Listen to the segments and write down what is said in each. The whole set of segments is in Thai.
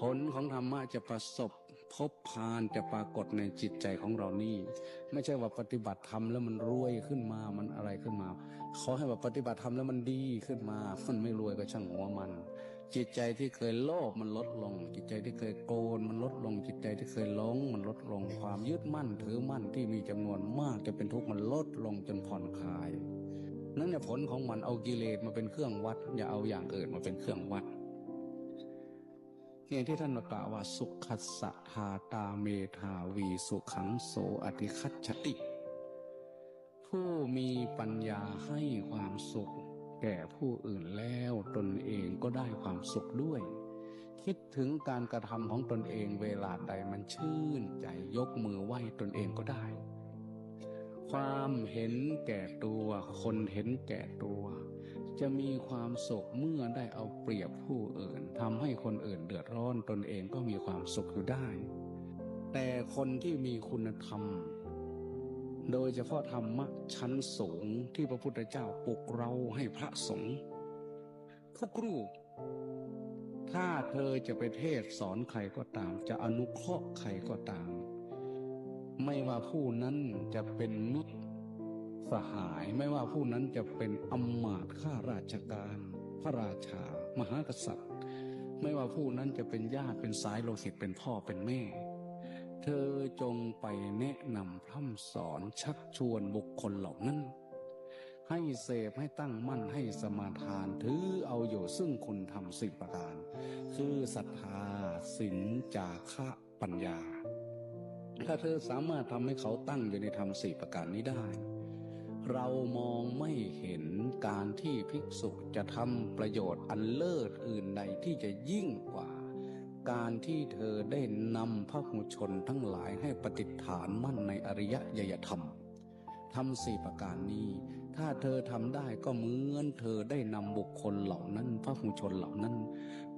ผลของธรรมะจะประสบพบพานจะปรากฏในจิตใจของเรานี่ ไม่ใช่ว่าปฏิบัติธรรมแล้วมันรวยขึ้นมามันอะไรขึ้นมาขอให้ว่าปฏิบัติธรรมแล้วมันดีขึ้นมามันไม่รวยก็ช่างหัวมัน จิตใจที่เคยโลภมันลดลง จิตใจที่เคยโกรธมันลดลง จิตใจที่เคยหลงมันลดลงความยึดมั่นถือมั่นที่มีจำนวนมากจะเป็นทุกข์มันลดลงจนผ่อนคลายนั่นเนี่ยผลของมันเอากิเลสมาเป็นเครื่องวัด อย่าเอาอย่างอื่นมาเป็นเครื่องวัด เนี่ยที่ท่านกล่าวว่าสุขัสสะทาตาเมธาวีสุขังโสอติคัจฉติ ผู้มีปัญญาให้ความสุข แก่ผู้อื่นแล้วตนเองก็ได้ความสุขด้วย คิดถึงการกระทำของตนเองเวลาใดมันชื่นใจยกมือไหว้ตนเองก็ได้ ความเห็นแก่ตัว คนเห็นแก่ตัว จะมีความสุขเมื่อได้เอาเปรียบผู้อื่นทำให้คนอื่นเดือดร้อนตนเองก็มีความสุขอยู่ได้ แต่คนที่มีคุณธรรม โดยเฉพาะธรรมะชั้นสูงที่พระพุทธเจ้าปลุกเราให้พระสงฆ์ทุกรูปถ้าเธอจะไปเทศสอนใครก็ตาม จะอนุเคราะห์ใครก็ตาม ไม่ว่าผู้นั้นจะเป็นมิตร สหายไม่ว่าผู้นั้นจะเป็นอำมาตย์ข้าราชการ พระราชา มหากษัตริย์ ไม่ว่าผู้นั้นจะเป็นญาติเป็นสายโลหิตเป็นพ่อเป็นแม่ เธอจงไปแนะนำพร่ำสอนชักชวนบุคคลเหล่านั้น ให้เสพให้ตั้งมั่นให้สมาทานถือเอาอยู่ซึ่งคุณทำสิ่ประการ คือศรัทธาศีลจาคะปัญญา ถ้าเธอสามารถทำให้เขาตั้งอยู่ในธรรมสี่ประการนี้ได้ เรามองไม่เห็นการที่ภิกษุจะทำประโยชน์อันเลิศอื่นใดที่จะยิ่งกว่า การที่เธอได้นำพระหุชนทั้งหลายให้ปฏิฐานมั่นในอริยยยธรรมทำสี่ประการนี้ ถ้าเธอทำได้ก็เหมือนเธอได้นำบุคคลเหล่านั้น พระหุชนเหล่านั้น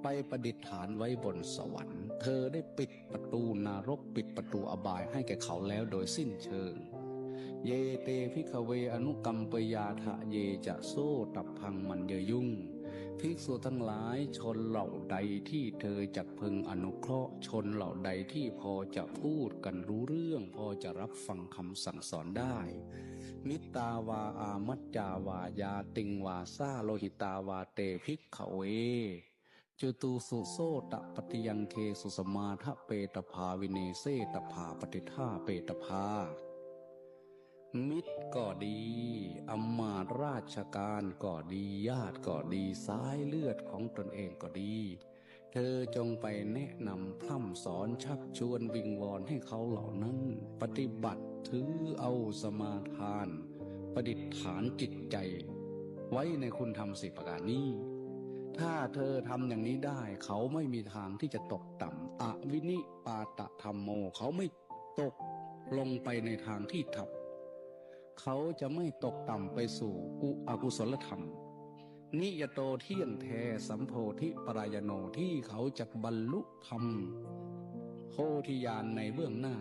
ไปประดิษฐานไว้บนสวรรค์ เธอได้ปิดประตูนรกปิดประตูอบายให้แก่เขาแล้วโดยสิ้นเชิง เยเตพิกเวอนุกรรมปยาทะเยจะโซตับพังมันเยยุ่งภิกษุทั้งหลายชนเหล่าใดที่เธอจักพึงอนุเคราะห์ชนเหล่าใดที่พอจะพูดกันรู้เรื่อง พอจะรับฟังคำสั่งสอนได้ มิตาวาอามัจจาวายาติงวาซาโลหิตาวาเตภิกขเวจุตูสุโซตะปฏิยังเคสุสมาทะเปตภาวิเนเซตภาปฏิท่าเปตภา มิตรก็ดีอำมาตราชการก็ดีญาติก็ดีสายเลือดของตนเองก็ดี เธอจงไปแนะนำพร่ำสอนชักชวนวิงวอนให้เขาเหล่านั้น ปฏิบัติถือเอาสมาทาน ประดิษฐานจิตใจ ไว้ในคุณธรรมสิประการนี้ ถ้าเธอทำอย่างนี้ได้ เขาไม่มีทางที่จะตกต่ำอวินิปาตะธรรมโม เขาไม่ตกลงไปในทางที่ทับ เขาจะไม่ตกต่ำไปสู่อุอกุศลธรรม นิยโตเที่ยงแท้สัมโพธิปรายโนที่เขาจะบรรลุธรรมโพธิญาณในเบื้องหน้า